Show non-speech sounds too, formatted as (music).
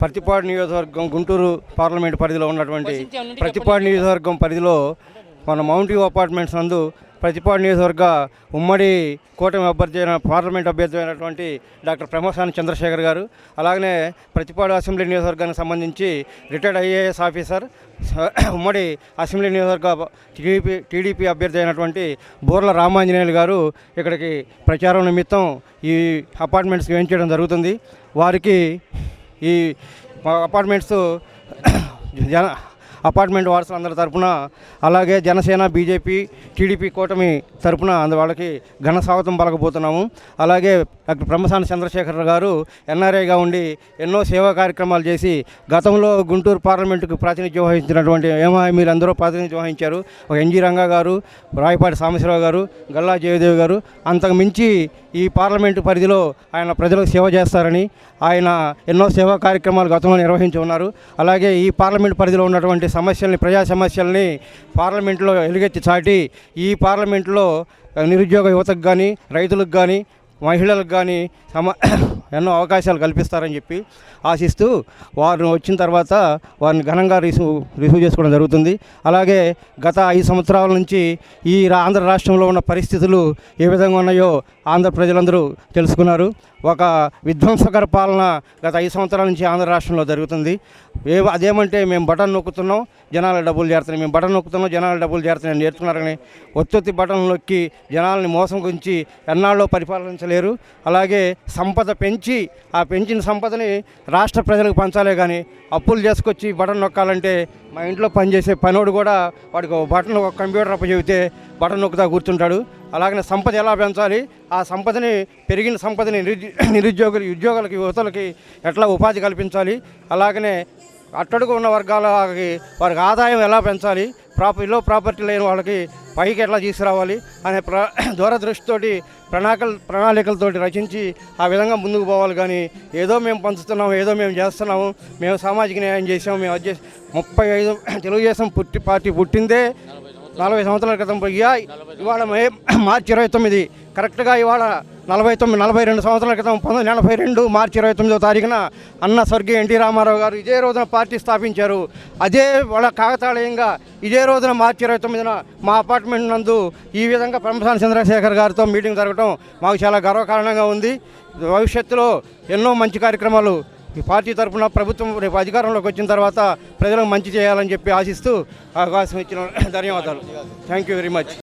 ప్రతిపాడు నియోజకవర్గం గుంటూరు పార్లమెంట్ పరిధిలో ఉన్నటువంటి ప్రతిపాడు నియోజకవర్గం పరిధిలో మన మౌంట్ వ్యూ అపార్ట్మెంట్స్ నందు ప్రతిపాడు నియోజకవర్గ ఉమ్మడి కూటమి అభ్యర్థి అయిన పార్లమెంట్ అభ్యర్థి అయినటువంటి డాక్టర్ ప్రమోసాని చంద్రశేఖర్ గారు అలాగనే ప్రతిపాడు అసెంబ్లీ నియోజకవర్గానికి సంబంధించి రిటైర్డ్ ఐఏఎస్ ఆఫీసర్ ఉమ్మడి అసెంబ్లీ నియోజకవర్గ టీడీపీ టీడీపీ అభ్యర్థి అయినటువంటి బోర్ల రామాంజనేయులు గారు ఇక్కడికి ప్రచారం నిమిత్తం ఈ అపార్ట్మెంట్స్కి వేయించడం జరుగుతుంది. వారికి ఈ అపార్ట్మెంట్స్ జన అపార్ట్మెంట్ వారసులందరి తరపున అలాగే జనసేన బీజేపీ టీడీపీ కూటమి తరపున అందు వాళ్ళకి ఘన స్వాగతం పలకబోతున్నాము. అలాగే బ్రహ్మసాని చంద్రశేఖర్ గారు ఎన్ఆర్ఐగా ఉండి ఎన్నో సేవా కార్యక్రమాలు చేసి గతంలో గుంటూరు పార్లమెంటుకు ప్రాతినిధ్యం వహించినటువంటి ఏమామీలు అందరూ ప్రాతినిధ్యం వహించారు? ఒక ఎన్జీ రంగా గారు రాయపాటి సాంబశివరావు గారు గల్లా జయదేవి గారు అంతకు మించి ఈ పార్లమెంటు పరిధిలో ఆయన ప్రజలకు సేవ చేస్తారని ఆయన ఎన్నో సేవా కార్యక్రమాలు గతంలో నిర్వహించి ఉన్నారు. అలాగే ఈ పార్లమెంట్ పరిధిలో ఉన్నటువంటి సమస్యల్ని ప్రజా సమస్యల్ని పార్లమెంట్లో ఎలుగెత్తి చాటి ఈ పార్లమెంట్లో నిరుద్యోగ యువతకు కానీ రైతులకు కానీ మహిళలకు కానీ సమ ఎన్నో అవకాశాలు కల్పిస్తారని చెప్పి ఆశిస్తూ వారు వచ్చిన తర్వాత వారిని ఘనంగా రిసీవ్ రిసీవ్ చేసుకోవడం జరుగుతుంది. అలాగే గత ఐదు సంవత్సరాల నుంచి ఈ ఆంధ్ర రాష్ట్రంలో ఉన్న పరిస్థితులు ఏ విధంగా ఉన్నాయో ఆంధ్ర ప్రజలందరూ తెలుసుకున్నారు. ఒక విధ్వంసకర పాలన గత ఐదు సంవత్సరాల నుంచి ఆంధ్ర రాష్ట్రంలో జరుగుతుంది. ఏ అదేమంటే మేము బటన్ నొక్కుతున్నాం జనాల డబ్బులు చేరుతున్నాయి మేము బటన్ నొక్కుతున్నాం జనాల డబ్బులు చేరుతున్నాయి నేర్చుకున్నారని ఉత్పత్తి బటన్ నొక్కి జనాలని మోసం గురించి ఎన్నాళ్ళో పరిపాలించలేరు. అలాగే సంపద పెంచి ఆ పెంచిన సంపదని రాష్ట్ర ప్రజలకు పంచాలే కానీ అప్పులు చేసుకొచ్చి బటన్ నొక్కాలంటే మా ఇంట్లో పనిచేసే పనోడు కూడా వాడికి బటన్ ఒక కంప్యూటర్ అప్ప చెబితే బటన్ నొక్కుతా కూర్చుంటాడు. అలాగనే సంపద ఎలా పెంచాలి? ఆ సంపదని పెరిగిన సంపదని నిరుద్యో (clears throat) నిరుద్యోగులు ఉద్యోగులకి యువతలకి ఎట్లా ఉపాధి కల్పించాలి? అలాగనే అట్టడుగు ఉన్న వర్గాలకి వారికి ఆదాయం ఎలా పెంచాలి? ప్రాపర్ ఇల్లు ప్రాపర్టీ లేని వాళ్ళకి పైకి ఎట్లా తీసుకురావాలి అనే ప్ర (clears throat) దూరదృష్టితోటి ప్రణాళికలు ప్రణాళికలతోటి రచించి ఆ విధంగా ముందుకు పోవాలి. కానీ ఏదో మేము పంచుతున్నాము ఏదో మేము చేస్తున్నాము మేము సామాజిక న్యాయం చేసాము మేము అది ముప్పై ఐదు (clears throat) తెలుగుదేశం పుట్టి పార్టీ పుట్టిందే నలభై సంవత్సరాల క్రితం ఇవాళ మే (clears throat) మార్చి ఇరవై తొమ్మిది. కరెక్ట్గా ఇవాళ నలభై తొమ్మిది నలభై రెండు సంవత్సరాల క్రితం పంతొమ్మిది నలభై రెండు మార్చి ఇరవై తొమ్మిదో తారీఖున అన్న స్వర్గీయ ఎన్టీ రామారావు గారు ఇదే రోజున పార్టీ స్థాపించారు. అదే వాళ్ళ కాకతాళీయంగా ఇదే రోజున మార్చి ఇరవై తొమ్మిదిన మా అపార్ట్మెంట్ నందు ఈ విధంగా బ్రహ్మసాని చంద్రశేఖర్ గారితో మీటింగ్ జరగడం మాకు చాలా గర్వకారణంగా ఉంది. భవిష్యత్తులో ఎన్నో మంచి కార్యక్రమాలు ఈ పార్టీ తరఫున ప్రభుత్వం రేపు అధికారంలోకి వచ్చిన తర్వాత ప్రజలకు మంచి చేయాలని చెప్పి ఆశిస్తూ అవకాశం ఇచ్చిన ధన్యవాదాలు. Thank you very much